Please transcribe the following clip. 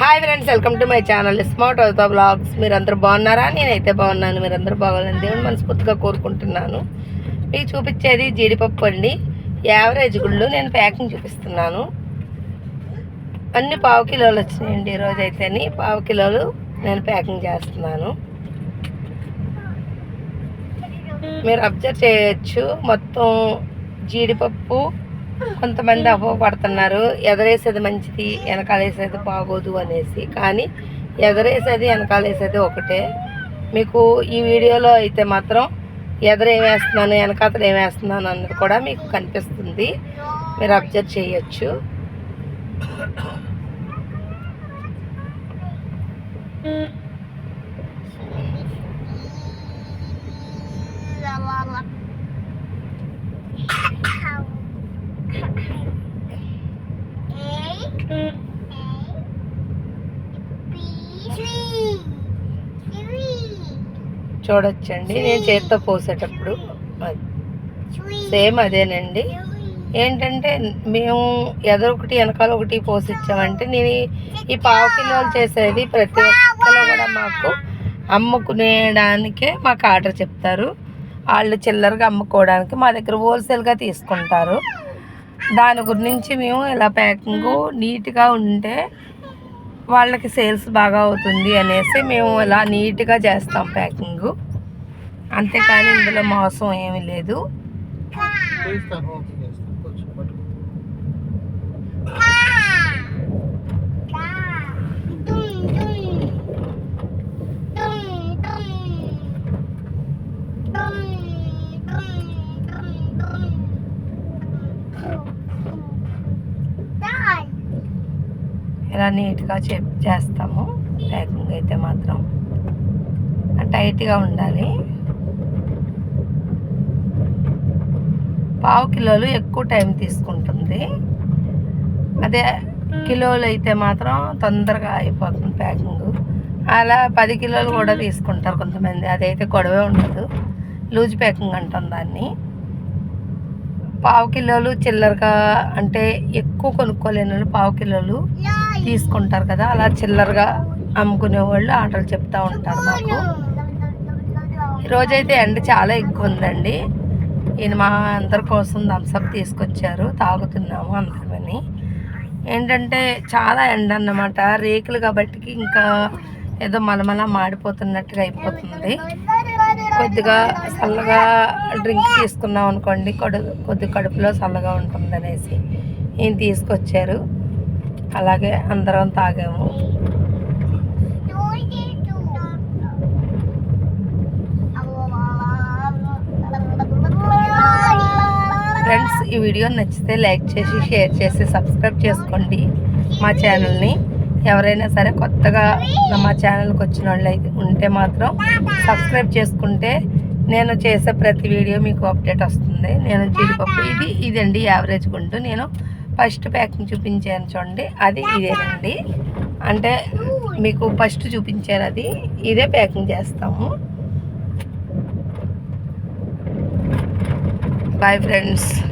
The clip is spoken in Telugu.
Hi friends welcome to my channel smart అవుతా బ్లాగ్స్ మీరందరూ బాగున్నారా? నేనైతే బాగున్నాను. మీరందరూ బాగోవాలని దేవుని మనస్ఫూర్తిగా కోరుకుంటున్నాను. మీకు చూపించేది జీడిపప్పు అండి. యావరేజ్ గుళ్ళు నేను ప్యాకింగ్ చూపిస్తున్నాను. అన్ని పావు కిలోలు వచ్చినాయండి ఈరోజు అయితేని పావు కిలోలు నేను ప్యాకింగ్ చేస్తున్నాను. మీరు అబ్జర్వ్ చేయొచ్చు. మొత్తం జీడిపప్పు కొంతమంది అపోహపడుతున్నారు ఎదరేసేది మంచిది వెనకాలేసేది బాగోదు అనేసి. కానీ ఎదరేసేది వెనకాలేసేది ఒకటే. మీకు ఈ వీడియోలో అయితే మాత్రం ఎదరేమేస్తున్నాను వెనకాతలు ఏమేస్తున్నాను అన్నది కూడా మీకు కనిపిస్తుంది. మీరు అబ్జర్వ్ చేయొచ్చు. చూడొచ్చండి. నేను చేత్తో పోసేటప్పుడు. సేమ్ అదేనండి. ఏంటంటే మేము ఎదరొకటి వెనకాల ఒకటి పోసిచ్చామంటే నేను ఈ- ఈ పావు కిలోలు చేసేది ప్రతి ఒక్కరు కూడా మాకు అమ్ముకునేడానికే మాకు ఆర్డర్ చెప్తారు. వాళ్ళు చిల్లరగా అమ్ముకోవడానికి మా దగ్గర హోల్సేల్గా తీసుకుంటారు. దాని గురించి మేము ఇలా ప్యాకింగ్ నీట్గా ఉంటే వాళ్ళకి సేల్స్ బాగా అవుతుంది అనేసి మేము ఇలా నీట్గా చేస్తాం ప్యాకింగ్. అంతేకాని ఇందులో మోసం ఏమీ లేదు. చేస్తాను ఇలా నీట్గా చే చేస్తాము. ప్యాకింగ్ అయితే మాత్రం టైట్గా ఉండాలి. పావు కిలోలు ఎక్కువ టైం తీసుకుంటుంది. అదే కిలోలు అయితే మాత్రం తొందరగా అయిపోతుంది ప్యాకింగ్. అలా పది కిలోలు కూడా తీసుకుంటారు కొంతమంది. అదైతే గొడవే ఉండదు. లూజ్ ప్యాకింగ్ అంటాం దాన్ని. పావు కిలోలు చిల్లరగా అంటే ఎక్కువ కొనుక్కోలేని వాళ్ళు పావు కిలోలు తీసుకుంటారు కదా అలా చిల్లరగా అమ్ముకునే వాళ్ళు ఆటలు చెప్తూ ఉంటారు మాకు. ఈరోజైతే ఎండ చాలా ఎక్కువ ఉందండి ఈయన మా అందరి కోసం థమ్స్అప్ తీసుకొచ్చారు తాగుతున్నాము అందరమని ఏంటంటే చాలా ఎండ అన్నమాట రేకులు కాబట్టి ఇంకా ఏదో మలమల మాడిపోతున్నట్టుగా అయిపోతుంది. కొద్దిగా చల్లగా డ్రింక్ తీసుకున్నాం అనుకోండి కొడు కొద్ది కడుపులో చల్లగా ఉంటుంది అనేసి ఈయన తీసుకొచ్చారు. అలాగే అందరం తాగాము. ఫ్రెండ్స్ ఈ వీడియో నచ్చితే లైక్ చేసి షేర్ చేసి సబ్స్క్రైబ్ చేసుకోండి మా ఛానల్ని. ఎవరైనా సరే కొత్తగా మా ఛానల్కి వచ్చిన వాళ్ళు అయితే ఉంటే మాత్రం సబ్స్క్రైబ్ చేసుకుంటే నేను చేసే ప్రతి వీడియో మీకు అప్డేట్ వస్తుంది. నేను జీడిపప్పు ఇది ఇదండి యావరేజ్ గుంటూ నేను ఫస్ట్ ప్యాకింగ్ చూపించాను చూడండి. అది ఇదేనండి. అంటే మీకు ఫస్ట్ చూపించాను అది. ఇదే ప్యాకింగ్ చేస్తాము. Bye friends